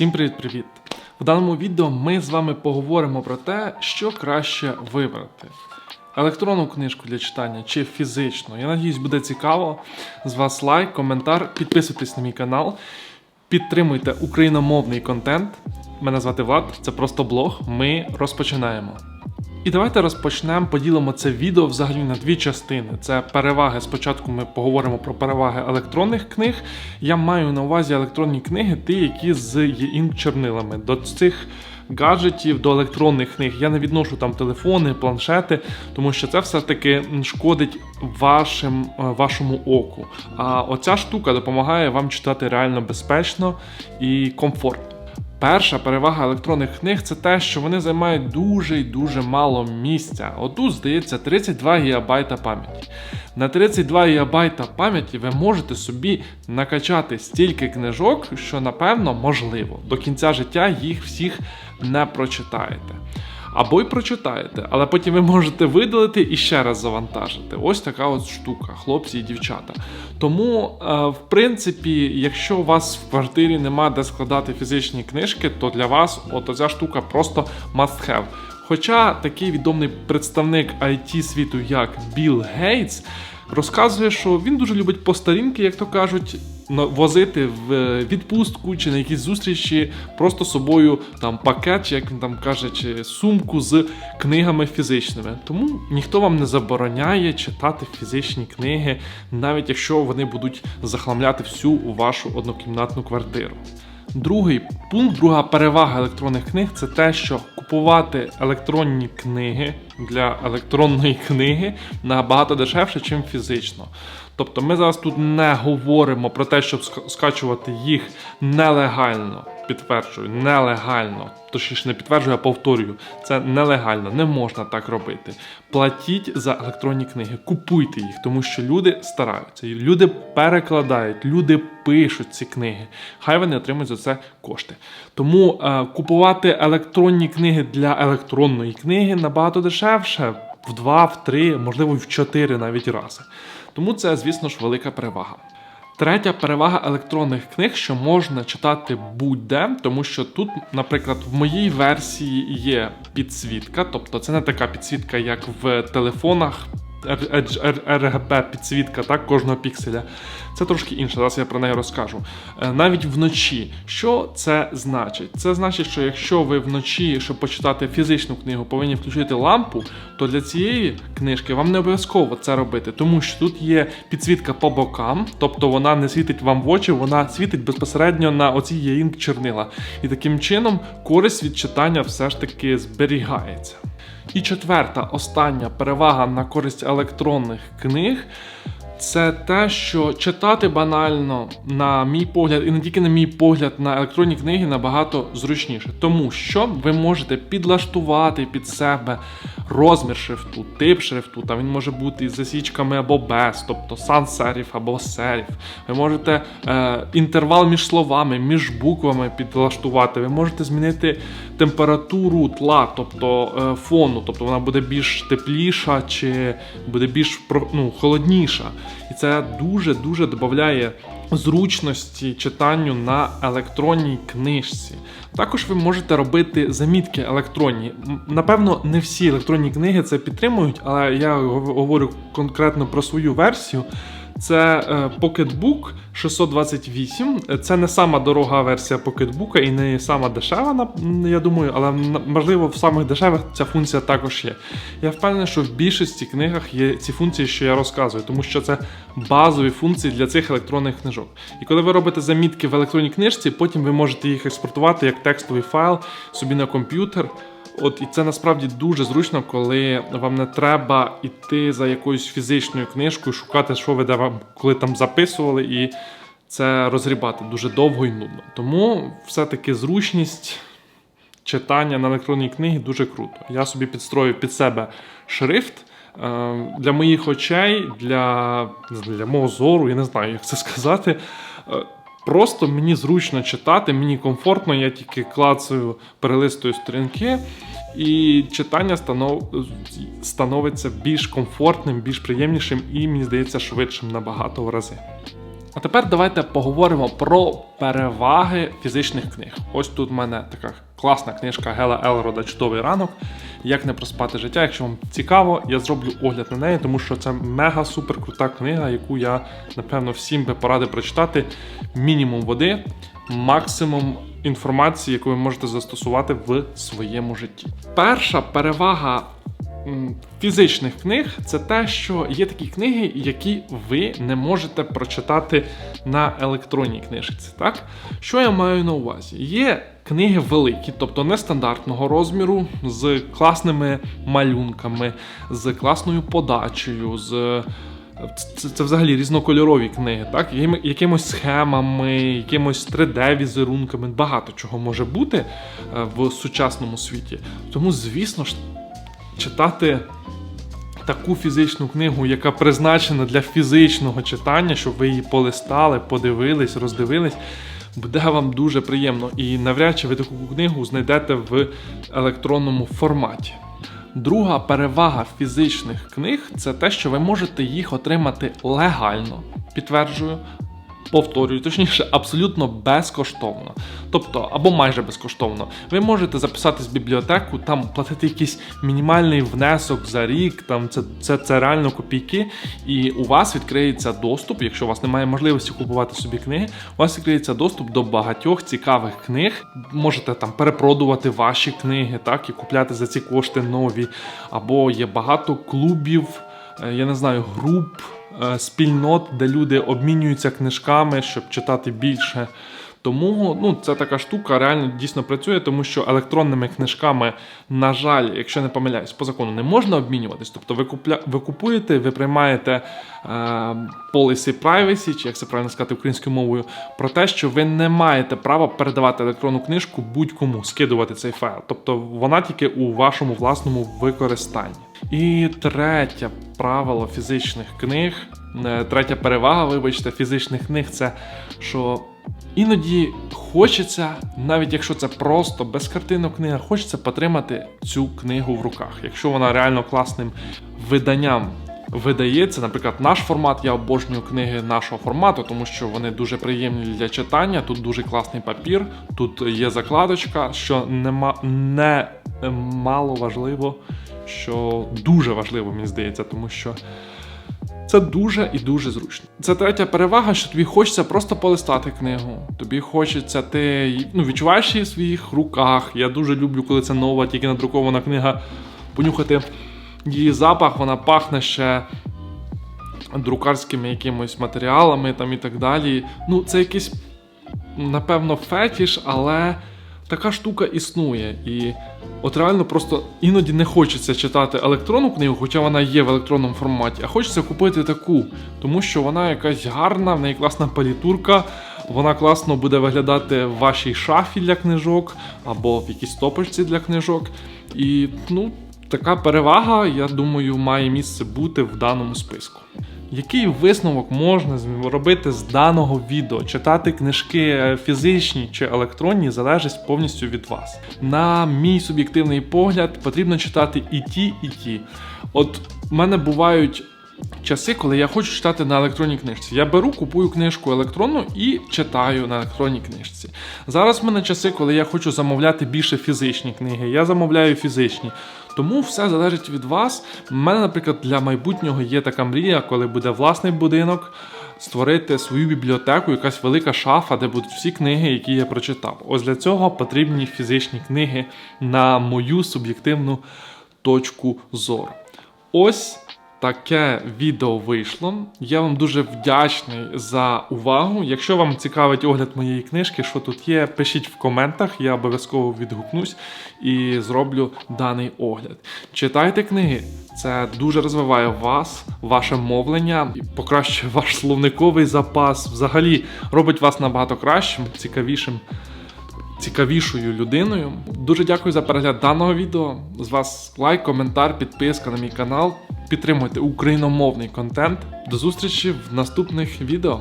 Всім привіт-привіт! В даному відео ми з вами поговоримо про те, що краще вибрати. Електронну книжку для читання чи фізичну. Я надіюсь, буде цікаво. З вас лайк, коментар, підписуйтесь на мій канал, підтримуйте україномовний контент. Мене звати Влад, це просто блог. Ми розпочинаємо. І давайте розпочнемо, поділимо це відео взагалі на дві частини. Це переваги. Спочатку ми поговоримо про переваги електронних книг. Я маю на увазі електронні книги, ті, які з e-ink чорнилами. До цих гаджетів, до електронних книг я не відношу там телефони, планшети, тому що це все-таки шкодить вашим, е, вашому оку. А оця штука допомагає вам читати реально безпечно і комфортно. Перша перевага електронних книг це те, що вони займають дуже і дуже мало місця. Отут, здається, 32 ГБ пам'яті. На 32 ГБ пам'яті ви можете собі накачати стільки книжок, що напевно можливо. До кінця життя їх всіх не прочитаєте. Або й прочитаєте, але потім ви можете видалити і ще раз завантажити. Ось така от штука, хлопці і дівчата. Тому, е, в принципі, якщо у вас в квартирі нема де складати фізичні книжки, то для вас от ця штука просто must have. Хоча такий відомий представник IT світу, як Білл Гейтс, розказує, що він дуже любить по старінки, як то кажуть, возити в відпустку чи на якісь зустрічі просто собою там пакет, як він там каже, чи сумку з книгами фізичними. Тому ніхто вам не забороняє читати фізичні книги, навіть якщо вони будуть захламляти всю вашу однокімнатну квартиру. Другий пункт, друга перевага електронних книг це те, що купувати електронні книги для електронної книги набагато дешевше, ніж фізично. Тобто ми зараз тут не говоримо про те, щоб ска- скачувати їх нелегально. Підтверджую, нелегально. Точніше, не підтверджую, а повторюю. Це нелегально, не можна так робити. Платіть за електронні книги, купуйте їх, тому що люди стараються, люди перекладають, люди пишуть ці книги. Хай вони отримують за це кошти. Тому е, купувати електронні книги для електронної книги набагато дешевше. В два, в три, можливо, в чотири навіть рази. Тому це, звісно ж, велика перевага. Третя перевага електронних книг, що можна читати будь-де, тому що тут, наприклад, в моїй версії є підсвітка, тобто це не така підсвітка, як в телефонах. RGB підсвітка так, кожного пікселя. Це трошки інше, зараз я про неї розкажу. Е, Навіть вночі. Що це значить? Це значить, що якщо ви вночі, щоб почитати фізичну книгу, повинні включити лампу, то для цієї книжки вам не обов'язково це робити, тому що тут є підсвітка по бокам, тобто вона не світить вам в очі, вона світить безпосередньо на оці єїнк чорнила. І таким чином користь від читання все ж таки зберігається. І четверта, остання перевага на користь електронних книг. Це те, що читати банально, на мій погляд, і не тільки на мій погляд, на електронні книги набагато зручніше, тому що ви можете підлаштувати під себе розмір шрифту, тип шрифту. Там він може бути із засічками або без, тобто sans-serif або serif. Ви можете е, інтервал між словами, між буквами підлаштувати. Ви можете змінити температуру тла, тобто е, фону, тобто вона буде більш тепліша чи буде більш ну, холодніша. І це дуже-дуже додає зручності читанню на електронній книжці. Також ви можете робити замітки електронні. Напевно, не всі електронні книги це підтримують, але я говорю конкретно про свою версію. Це е, Pocketbook 628. Це не сама дорога версія Pocketbook і не сама дешева, я думаю, але можливо в самих дешевих ця функція також є. Я впевнений, що в більшості книгах є ці функції, що я розказую, тому що це базові функції для цих електронних книжок. І коли ви робите замітки в електронній книжці, потім ви можете їх експортувати як текстовий файл собі на комп'ютер. От і це насправді дуже зручно, коли вам не треба йти за якоюсь фізичною книжкою, шукати, що ви де вам коли там записували, і це розрібати дуже довго і нудно. Тому все-таки зручність читання на електронній книгі дуже круто. Я собі підстроїв під себе шрифт. е, Для моїх очей, для, для мого зору, я не знаю, як це сказати. Просто мені зручно читати, мені комфортно, я тільки клацаю, перелистую сторінки, і читання станов... становиться більш комфортним, більш приємнішим і, мені здається, швидшим набагато в рази. А тепер давайте поговоримо про переваги фізичних книг. Ось тут в мене така класна книжка Гела Елрода Чудовий ранок. Як не проспати життя. Якщо вам цікаво, я зроблю огляд на неї, тому що це мега супер крута книга, яку я напевно всім би порадив прочитати. Мінімум води, максимум інформації, яку ви можете застосувати в своєму житті. Перша перевага фізичних книг це те, що є такі книги, які ви не можете прочитати на електронній книжці. Так? Що я маю на увазі? Є книги великі, тобто нестандартного розміру, з класними малюнками, з класною подачею, з. Це, це взагалі різнокольорові книги, так? Якимось схемами, якимось 3D-візерунками, багато чого може бути е, в сучасному світі. Тому, звісно ж, читати таку фізичну книгу, яка призначена для фізичного читання, щоб ви її полистали, подивились, роздивились. Буде вам дуже приємно, і навряд чи ви таку книгу знайдете в електронному форматі. Друга перевага фізичних книг це те, що ви можете їх отримати легально, підтверджую, повторюю, точніше, абсолютно безкоштовно. Тобто, або майже безкоштовно. Ви можете записатись в бібліотеку, там платити якийсь мінімальний внесок за рік, там це, це, це реально копійки, і у вас відкриється доступ, якщо у вас немає можливості купувати собі книги, у вас відкриється доступ до багатьох цікавих книг. Можете там перепродувати ваші книги, так, і купляти за ці кошти нові. Або є багато клубів, е, я не знаю, груп спільнот, де люди обмінюються книжками, щоб читати більше. Тому ну, це така штука реально дійсно працює, тому що електронними книжками, на жаль, якщо не помиляюсь, по закону не можна обмінюватись. Тобто ви, купля... ви купуєте, ви приймаєте е, policy privacy, чи як це правильно сказати українською мовою, про те, що ви не маєте права передавати електронну книжку будь-кому, скидувати цей файл. Тобто вона тільки у вашому власному використанні. І третє правило фізичних книг, е, третя перевага, вибачте, фізичних книг це що іноді хочеться, навіть якщо це просто безкартинна книга, хочеться потримати цю книгу в руках. Якщо вона реально класним виданням видається, наприклад, наш формат, я обожнюю книги нашого формату, тому що вони дуже приємні для читання. Тут дуже класний папір, тут є закладочка, що нема не мало важливо, що дуже важливо, мені здається, тому що. Це дуже і дуже зручно. Це третя перевага, що тобі хочеться просто полистати книгу. Тобі хочеться, ти ну, відчуваєш її в своїх руках. Я дуже люблю, коли це нова, тільки надрукована книга. Понюхати її запах, вона пахне ще друкарськими якимось матеріалами там і так далі. Ну, це якийсь, напевно, фетіш, але така штука існує. І от реально просто іноді не хочеться читати електронну книгу, хоча вона є в електронному форматі, а хочеться купити таку, тому що вона якась гарна, в неї класна палітурка. Вона класно буде виглядати в вашій шафі для книжок або в якійсь топочці для книжок. І ну, така перевага, я думаю, має місце бути в даному списку. Який висновок можна робити з даного відео? Читати книжки е, фізичні чи електронні залежить повністю від вас. На мій суб'єктивний погляд, потрібно читати і ті, і ті. От в мене бувають часи, коли я хочу читати на електронній книжці. Я беру, купую книжку електронну і читаю на електронній книжці. Зараз в мене часи, коли я хочу замовляти більше фізичні книги. Я замовляю фізичні. Тому все залежить від вас. У мене, наприклад, для майбутнього є така мрія, коли буде власний будинок. Створити свою бібліотеку, якась велика шафа, де будуть всі книги, які я прочитав. Ось для цього потрібні фізичні книги на мою суб'єктивну точку зору. Ось таке відео вийшло. Я вам дуже вдячний за увагу. Якщо вам цікавить огляд моєї книжки, що тут є, пишіть в коментах, я обов'язково відгукнусь і зроблю даний огляд. Читайте книги, це дуже розвиває вас, ваше мовлення, покращує ваш словниковий запас. Взагалі робить вас набагато кращим, цікавішим цікавішою людиною. Дуже дякую за перегляд даного відео. З вас лайк, коментар, підписка на мій канал. Підтримуйте україномовний контент. До зустрічі в наступних відео.